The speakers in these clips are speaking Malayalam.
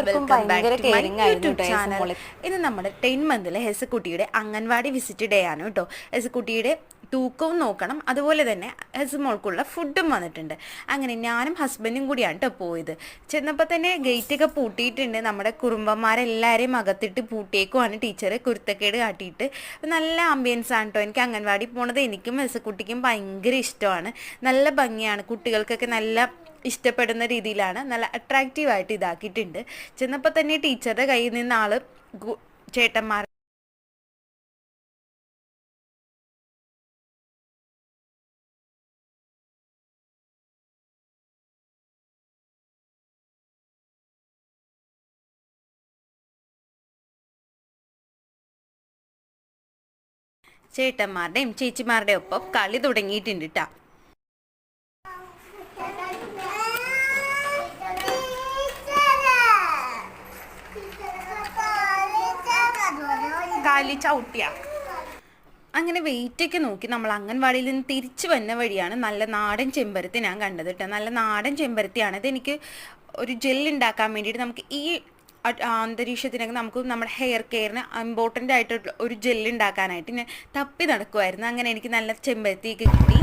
എല്ലാവർക്കും back to my YouTube channel ഇത് നമ്മുടെ ടെൻ മന്തിലെ ഹെസക്കുട്ടിയുടെ അംഗൻവാടി വിസിറ്റ് ഡേ ആണ് കേട്ടോ. ഹെസക്കുട്ടിയുടെ തൂക്കവും നോക്കണം. അതുപോലെ തന്നെ ഹെസുമോൾക്കുള്ള ഫുഡും വന്നിട്ടുണ്ട്. അങ്ങനെ ഞാനും ഹസ്ബൻഡും കൂടിയാണ് കേട്ടോ പോയത്. ചെന്നപ്പോൾ തന്നെ ഗേറ്റൊക്കെ പൂട്ടിയിട്ടുണ്ട്. നമ്മുടെ കുറുമ്പന്മാരെല്ലാവരെയും അകത്തിട്ട് പൂട്ടിയേക്കുമാണ് ടീച്ചർ കുരുത്തക്കേട് കാട്ടിയിട്ട്. നല്ല ആംബിയൻസ് ആണ് കേട്ടോ എനിക്ക് അംഗൻവാടി പോണത്. എനിക്കും ഹെസക്കുട്ടിക്കും ഭയങ്കര ഇഷ്ടമാണ്. നല്ല ഭംഗിയാണ്. കുട്ടികൾക്കൊക്കെ നല്ല ഇഷ്ടപ്പെടുന്ന രീതിയിലാണ് നല്ല അട്രാക്റ്റീവായിട്ട് ഇതാക്കിയിട്ടുണ്ട്. ചെന്നപ്പോൾ തന്നെ ടീച്ചറുടെ കയ്യിൽ നിന്ന് ഗു- ചേട്ടന്മാർ ചേട്ടന്മാരുടെയും ചേച്ചിമാരുടെയും ഒപ്പം കളി തുടങ്ങിയിട്ടുണ്ട് കേട്ടോ കാലി ചവിട്ടിയ. അങ്ങനെ വെയിറ്റ് ഒക്കെ നോക്കി നമ്മൾ അംഗൻവാടിയിൽ നിന്ന് തിരിച്ചു വന്ന വഴിയാണ് നല്ല നാടൻ ചെമ്പരത്തി ഞാൻ കണ്ടത് കേട്ടോ. നല്ല നാടൻ ചെമ്പരത്തിയാണ്. ഇതെനിക്ക് ഒരു ജെൽ ഉണ്ടാക്കാൻ വേണ്ടിയിട്ട് നമുക്ക് ഈ അന്തരീക്ഷത്തിനൊക്കെ നമുക്ക് നമ്മുടെ ഹെയർ കെയറിന് ഇമ്പോർട്ടന്റ് ആയിട്ടുള്ള ഒരു ജെല്ലുണ്ടാക്കാനായിട്ട് ഞാൻ തപ്പി നടക്കുമായിരുന്നു അങ്ങനെ എനിക്ക് നല്ല ചെമ്പരത്തിയൊക്കെ കിട്ടി.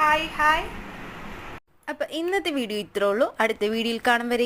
ഹായ് ഹായ് അപ്പൊ ഇന്നത്തെ വീഡിയോ ഇത്രേ ഉള്ളൂ. അടുത്ത വീഡിയോയിൽ കാണും വരെ